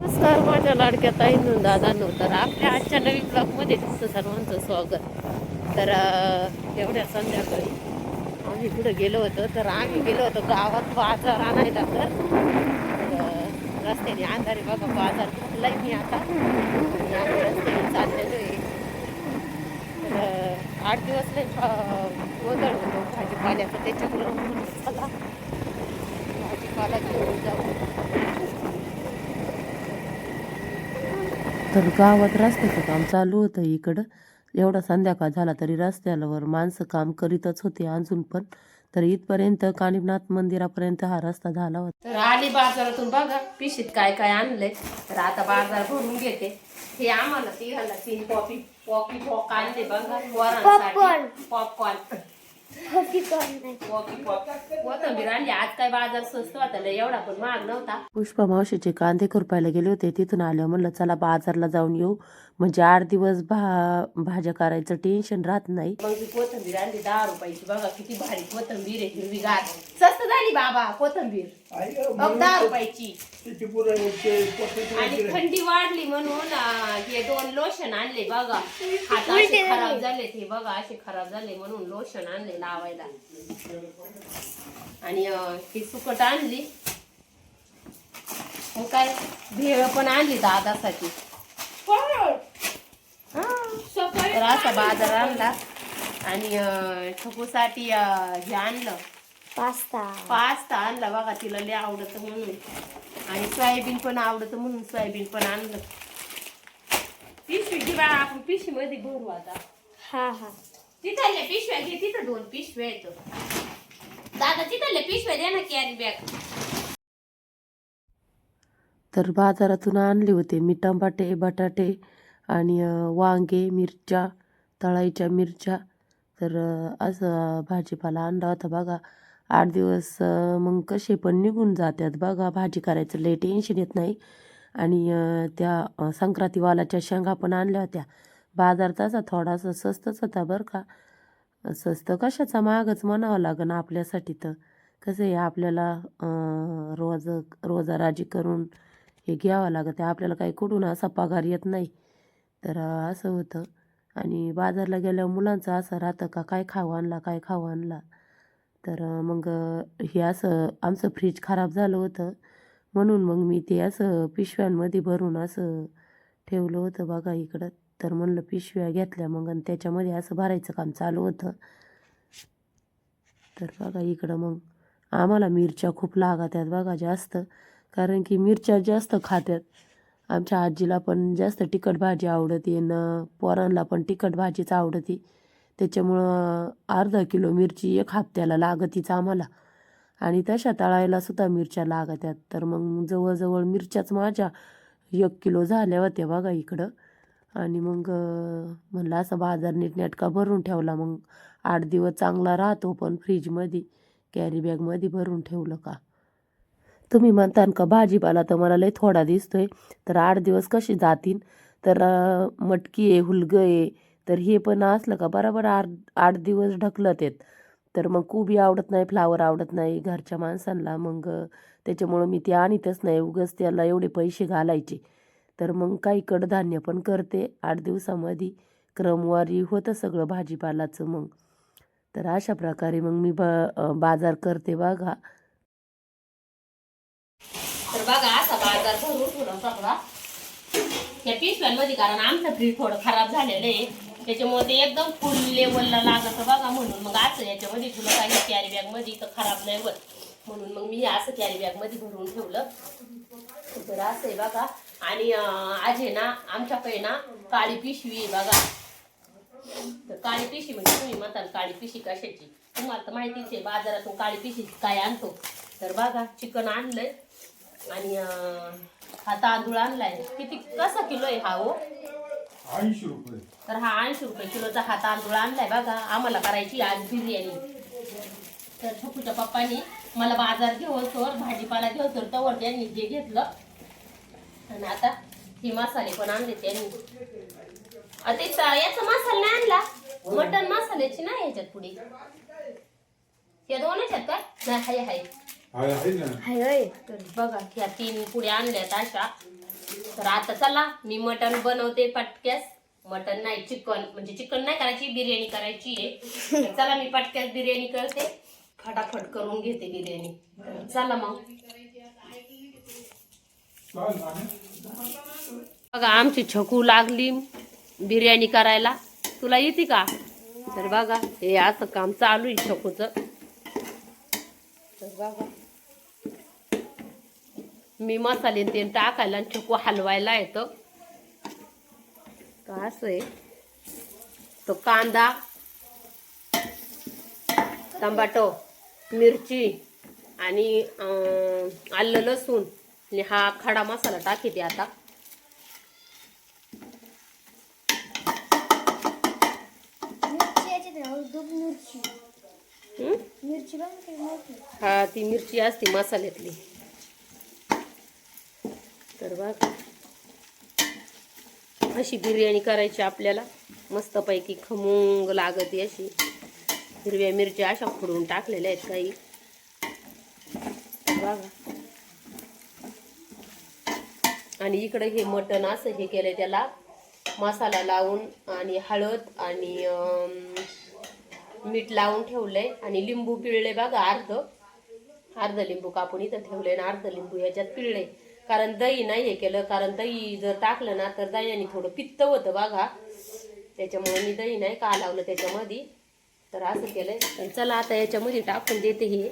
नमस्कार माझ्या लाडक्या ताईंनो दादांनो. तर आपल्या आजच्या नवीन ब्लॉगमध्ये तुमचं सर्वांचं स्वागत. तर एवढ्या संध्याकाळी आम्ही कुठं गेलो होतो. तर आम्ही गेलो होतो गावात बाजार आणायला. तर रस्त्याने अंधारे बघा बाजार कुठलाय मी आता. आम्ही रस्त्याने चाललेलो आहे. तर आठ दिवस लय गोंधळ होतो. भाजीपाल्याचा त्याच्यामुळं. म्हणून चला भाजीपाला घेऊन जाऊ. तर गावात रस्त्याचं काम चालू होतं इकडं. एवढा संध्याकाळ झाला तरी रस्त्यावर माणसं काम करीतच होते अजून पण. तर इथपर्यंत कानिपनाथ मंदिरापर्यंत हा रस्ता झाला होता. तर आली बाजारातून बघा पिशीत काय काय आणलंय. तर आता बाजार भरून घेते. हे आम्हाला तिघाला तीन कॉफी कॉफी पॉक आणले बघा पोरांसाठी. पॉपकॉर्न कॉफी पॉप कोथंबीर आणली. आज काय बाजार स्वस्त होता लय एवढा पण महाग नव्हता. पुष्पा मावशीचे कांदे खुरपायला गेले होते. तिथून आले म्हणलं चला बाजारला जाऊन येऊ. म्हणजे आठ दिवस भा भाज्या करायचं टेन्शन राहत नाही. मग कोथंबीर आणली दहा रुपयाची. बघा किती भारी कोथंबीर आहे हिरवीगार. स्वस्त झाली बाबा कोथंबीर. दहा रुपयाची. आणि थंडी वाढली म्हणून अं, हे दोन लोशन आणले बघा. हात असे खराब झाले ते बघा असे खराब झाले म्हणून लोशन आणले लावायला. आणि अं, ही सुकट आणली. मग काय भेळ पण आणली दादासाठी. हा. तर असा बाजार आणला. आणि अं, छकूसाठी अं, हे आणलं. पास्ता. पास्ता आणला बघा तिला लय आवडत म्हणून. आणि सोयाबीन पण आवडत म्हणून सोयाबीन पण आणलं. पिशवी घे बाळा आपण पिशवी मध्ये भरू आता. हा हा. तिथल्या पिशव्या घे तिथं दोन पिशव्या येतो दादा तिथल्या पिशव्या द्या ना कॅरी बॅग. तर बाजारातून आणले होते मी टमाटे बटाटे आणि वांगे मिरच्या तळाईच्या मिरच्या. तर असं भाजीपाला आणला होता बघा. आठ दिवस मग कसे पण निघून जातात बघा भाजी करायचं लय टेन्शन येत नाही. आणि त्या संक्रांतीवालाच्या शेंगा पण आणल्या होत्या. बाजार तसा थोडासा स्वस्तच होता बरं का. स्वस्त कशाचा महागच म्हणावं लागन आपल्यासाठी तर. कसं आहे आपल्याला रोज रोजाराजी करून हे घ्यावं लागतं. आपल्याला काही कुठून असा पगार येत नाही. तर असं होतं. आणि बाजारला गेल्यावर मुलांचं असं राहतं का? काय खाऊ आणला काय खाऊ आणला? तर मग हे असं आमचं फ्रीज खराब झालं होतं. म्हणून मग मी ते असं पिशव्यांमध्ये भरून असं ठेवलं होतं बघा इकडं. तर म्हणलं पिशव्या घेतल्या मग आणि त्याच्यामध्ये असं भरायचं काम चालू होतं. तर बघा इकडं मग आम्हाला मिरच्या खूप लागतात बघा जास्त. कारण की मिरच्या जास्त खात्यात. आमच्या आजीला पण जास्त तिखट भाजी आवडते न पोरांना पण तिखट भाजीच आवडते. त्याच्यामुळं अर्धा किलो मिरची एक हप्त्याला लागतीच आम्हाला. आणि तशा तळायला सुद्धा मिरच्या लागत्यात. तर मग जवळजवळ मिरच्याच माझ्या एक किलो झाल्या होत्या बघा इकडं. आणि मग म्हणलं असं बाजार नीटनेटका भरून ठेवला. मग आठ दिवस चांगला राहतो पण फ्रीजमध्ये कॅरी बॅगमध्ये भरून ठेवलं का? तुम्ही म्हणतान का भाजीपाला तर मला लय थोडा दिसतोय. तर आठ दिवस कसे जातील तर मटकी आहे हुलगं आहे तर हे पण असलं का? बरोबर आठ आठ दिवस ढकलत आहेत. तर मग कोबी आवडत नाही फ्लावर आवडत नाही घरच्या माणसांना. मग त्याच्यामुळं मी ते आणतच नाही. उगाच त्याला एवढे पैसे घालायचे. तर मग काही कडधान्य पण करते. आठ दिवसामध्ये क्रमवारी होतं सगळं भाजीपालाचं मग. तर अशा प्रकारे मग मी ब बाजार करते बघा. तर बघा असा बाजार भरून ठेवला सगळा या पिशव्यांमध्ये कारण आमचं फ्रीज थोडं खराब झालेलं आहे. त्याच्यामुळे ते एकदम फुल लेवलला लागत बघा म्हणून. मग असं याच्यामध्ये तुला काही कॅरी बॅगमध्ये तर खराब नाही होत. म्हणून मग मी हे असं कॅरी बॅगमध्ये भरून ठेवलं. तर असं आहे बघा. आणि आज आहे ना आमच्याकडे ना काळी पिशवी आहे बघा. तर काळी पिशवी म्हणजे तुम्ही म्हणताल काळी पिशी कशाची? तुम्हाला तर माहितीच आहे बाजारातून काळी पिशी काय आणतो. तर बघा चिकन आणलंय. आणि हा तांदूळ आणलाय. किती कसा किलो आहे हा हो? ऐंशी रुपये. तर हा ऐंशी रुपये किलोचा हा तांदूळ आणलाय बघा. आम्हाला करायची आज बिर्याणी. तर छकुच्या पप्पानी मला बाजार घेऊन भाजीपाला घेऊन तवर त्यांनी जे घेतलं. आणि आता हे मसाले पण आणले त्यांनी. ते याचा मसाला नाही आणला. मटन मसाल्याची नाही ह्याच्यात पुढे. या दोन ह्याच्यात काय नाही हाय हाय. हाय होय तर बघा ह्या तीन पुढे आणल्यात अशा. तर आता चला मी मटण बनवते पटक्यास. मटन नाही चिकन. म्हणजे चिकन नाही करायची बिर्याणी करायची आहे. चला मी पटक्यात बिर्याणी करते. फटाफट करून घेते बिर्याणी. चला मग. बघा आमची छकू लागली बिर्याणी करायला. तुला येते का? तर बघा हे असं काम चालू आहे छकूचं. तर बघा. मी मसाले तेल टाकायला आणि छकू हलवायला येतं. तर असं आहे? तो कांदा टमाटो मिरची आणि आलं लसूण आणि हा खडा मसाला टाकीते आता. हं? हा ती मिरची असते मसाल्यातली. तर बघ. अशी बिर्याणी करायची आपल्याला. मस्तपैकी खमंग लागते अशी. हिरव्या मिरच्या अशा फोडून टाकलेल्या आहेत काही. बघा. आणि इकडे हे मटण असं हे केलं त्याला. मसाला लावून आणि हळद आणि मीठ लावून ठेवलंय. आणि लिंबू पिळले बघा अर्ध. अर्ध लिंबू कापून इथं ठेवले आणि अर्ध लिंबू ह्याच्यात पिळले कारण दही नाही हे केलं कारण दही जर टाकलं ना तर दह्याने थोडं पित्त होतं बघा. त्याच्यामुळे मी दही नाही का लावलं त्याच्यामध्ये. तर असं केलंय. पण चला आता याच्यामध्ये टाकून देते हे.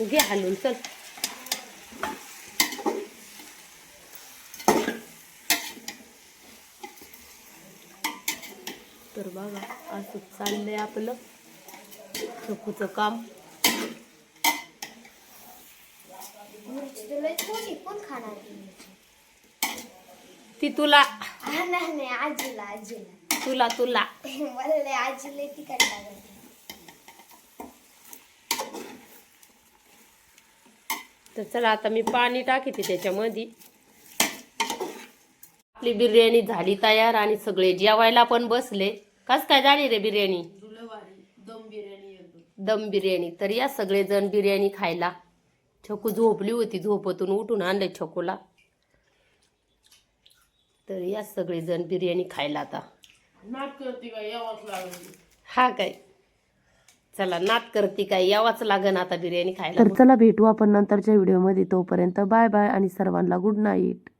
घे हलून चल. तर बघा असं चाललंय आपलं. चकूचं काम मिरची तुला कोणी कोण खाणार ती ती तुला. हा नाही नाही आजीला आजीला. तुला तुला. मला लय आजीला तिखट लागत. तर चला आता मी पाणी टाकते त्याच्यामध्ये. आपली बिर्याणी झाली तयार आणि सगळे जेवायला पण बसले. कस काय झाली रे बिर्याणी? दम बिर्याणी. तर या सगळेजण बिर्याणी खायला. छकू झोपली होती झोपतून उठून आणले छकूला. तर या सगळेजण बिर्याणी खायला आता. हा काय? चला नात करते काय? यावाच लागन आता बिर्याणी खायला तर चला भेटू आपण नंतरच्या व्हिडिओमध्ये. तोपर्यंत बाय बाय आणि सर्वांना गुड नाईट